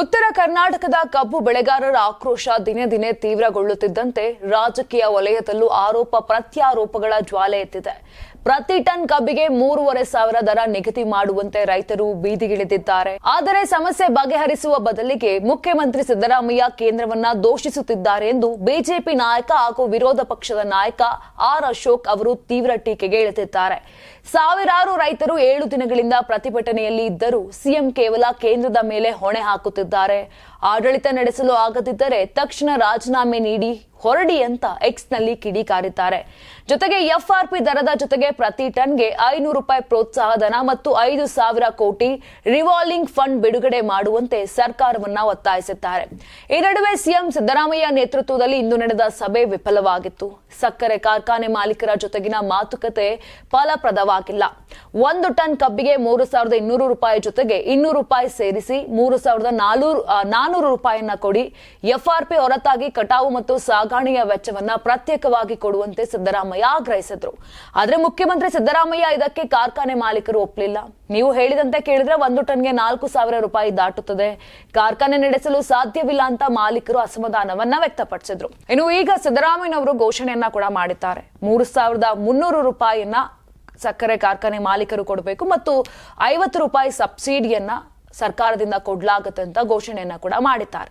ಉತ್ತರ ಕರ್ನಾಟಕದ ಕಬ್ಬು ಬೆಳೆಗಾರರ ಆಕ್ರೋಶ ದಿನೇ ದಿನೇ ತೀವ್ರಗೊಳ್ಳುತ್ತಿದ್ದಂತೆ ರಾಜಕೀಯ ವಲಯದಲ್ಲೂ ಆರೋಪ ಪ್ರತ್ಯಾರೋಪಗಳ ಜ್ವಾಲೆ ಎತ್ತಿದೆ ಪ್ರತಿ ಟನ್ ಕಬ್ಬಿಗೆ ಮೂರುವರೆ ಸಾವಿರ ದರ ನಿಗದಿ ಮಾಡುವಂತೆ ರೈತರು ಬೀದಿಗಿಳಿದಿದ್ದಾರೆ. ಆದರೆ ಸಮಸ್ಯೆ ಬಗೆಹರಿಸುವ ಬದಲಿಗೆ ಮುಖ್ಯಮಂತ್ರಿ ಸಿದ್ದರಾಮಯ್ಯ ಕೇಂದ್ರವನ್ನ ದೋಷಿಸುತ್ತಿದ್ದಾರೆ ಎಂದು ಬಿಜೆಪಿ ನಾಯಕ ಹಾಗೂ ವಿರೋಧ ಪಕ್ಷದ ನಾಯಕ ಆರ್ ಅಶೋಕ್ ಅವರು ತೀವ್ರ ಟೀಕೆಗೆ ಇಳಿದಿದ್ದಾರೆ. ಸಾವಿರಾರು ರೈತರು ಏಳು ದಿನಗಳಿಂದ ಪ್ರತಿಭಟನೆಯಲ್ಲಿ ಇದ್ದರೂ ಸಿಎಂ ಕೇವಲ ಕೇಂದ್ರದ ಮೇಲೆ ಹೊಣೆ ಹಾಕುತ್ತಿದ್ದಾರೆ. ಆಡಳಿತ ನಡೆಸಲು ಆಗದಿದ್ದರೆ ತಕ್ಷಣ ರಾಜೀನಾಮೆ ನೀಡಿ ಹೊರಡಿ ಅಂತ ಎಕ್ಸ್ನಲ್ಲಿ ಕಿಡಿಕಾರಿದ್ದಾರೆ ಜೊತೆಗೆ ಎಫ್ಆರ್ಪಿ ದರದ ಜೊತೆಗೆ ಪ್ರತಿ ಟನ್ಗೆ ಐನೂರು ರೂಪಾಯಿ ಪ್ರೋತ್ಸಾಹ ಧನ ಮತ್ತು ಐದು ಸಾವಿರ ಕೋಟಿ ರಿವಾಲ್ವಿಂಗ್ ಫಂಡ್ ಬಿಡುಗಡೆ ಮಾಡುವಂತೆ ಸರ್ಕಾರವನ್ನ ಒತ್ತಾಯಿಸಿದ್ದಾರೆ. ಈ ನಡುವೆ ಸಿಎಂ ಸಿದ್ದರಾಮಯ್ಯ ನೇತೃತ್ವದಲ್ಲಿ ಇಂದು ನಡೆದ ಸಭೆ ವಿಫಲವಾಗಿತ್ತು. ಸಕ್ಕರೆ ಕಾರ್ಖಾನೆ ಮಾಲೀಕರ ಜೊತೆಗಿನ ಮಾತುಕತೆ ಫಲಪ್ರದವಾಗಿಲ್ಲ. ಒಂದು ಟನ್ ಕಬ್ಬಿಗೆ ಮೂರು ಸಾವಿರದ ಇನ್ನೂರು ರೂಪಾಯಿ ಜೊತೆಗೆ ಇನ್ನೂರು ರೂಪಾಯಿ ಸೇರಿಸಿ ಮೂರು ಸಾವಿರದ ನಾನೂರು ರೂಪಾಯಿಯನ್ನ ಕೊಡಿ ಎಫ್ಆರ್ಪಿ ಹೊರತಾಗಿ ಕಟಾವು ಮತ್ತು ಸಾಗಾಣೆಯ ವೆಚ್ಚವನ್ನ ಪ್ರತ್ಯೇಕವಾಗಿ ಕೊಡುವಂತೆ ಸಿದ್ದರಾಮಯ್ಯ ಆಗ್ರಹಿಸಿದ್ರು. ಆದ್ರೆ ಮುಖ್ಯಮಂತ್ರಿ ಸಿದ್ದರಾಮಯ್ಯ ಇದಕ್ಕೆ ಕಾರ್ಖಾನೆ ಮಾಲೀಕರು ಒಪ್ಪಲಿಲ್ಲ ನೀವು ಹೇಳಿದಂತೆ ಕೇಳಿದ್ರೆ ಒಂದು ಟನ್ಗೆ ನಾಲ್ಕು ಸಾವಿರ ರೂಪಾಯಿ ದಾಟುತ್ತದೆ. ಕಾರ್ಖಾನೆ ನಡೆಸಲು ಸಾಧ್ಯವಿಲ್ಲ ಅಂತ ಮಾಲೀಕರು ಅಸಮಾಧಾನವನ್ನ ವ್ಯಕ್ತಪಡಿಸಿದ್ರು. ಇನ್ನು ಈಗ ಸಿದ್ದರಾಮಯ್ಯನವರು ಘೋಷಣೆಯನ್ನ ಕೂಡ ಮಾಡಿದ್ದಾರೆ. ಮೂರು ಸಾವಿರದ ಮುನ್ನೂರು ರೂಪಾಯಿಯನ್ನ ಸಕ್ಕರೆ ಕಾರ್ಖಾನೆ ಮಾಲೀಕರು ಕೊಡಬೇಕು ಮತ್ತು ಐವತ್ತು ರೂಪಾಯಿ ಸಬ್ಸಿಡಿಯನ್ನ ಸರ್ಕಾರದಿಂದ ಕೊಡಲಾಗುತ್ತೆ ಅಂತ ಘೋಷಣೆಯನ್ನ ಕೂಡ ಮಾಡಿದ್ದಾರೆ.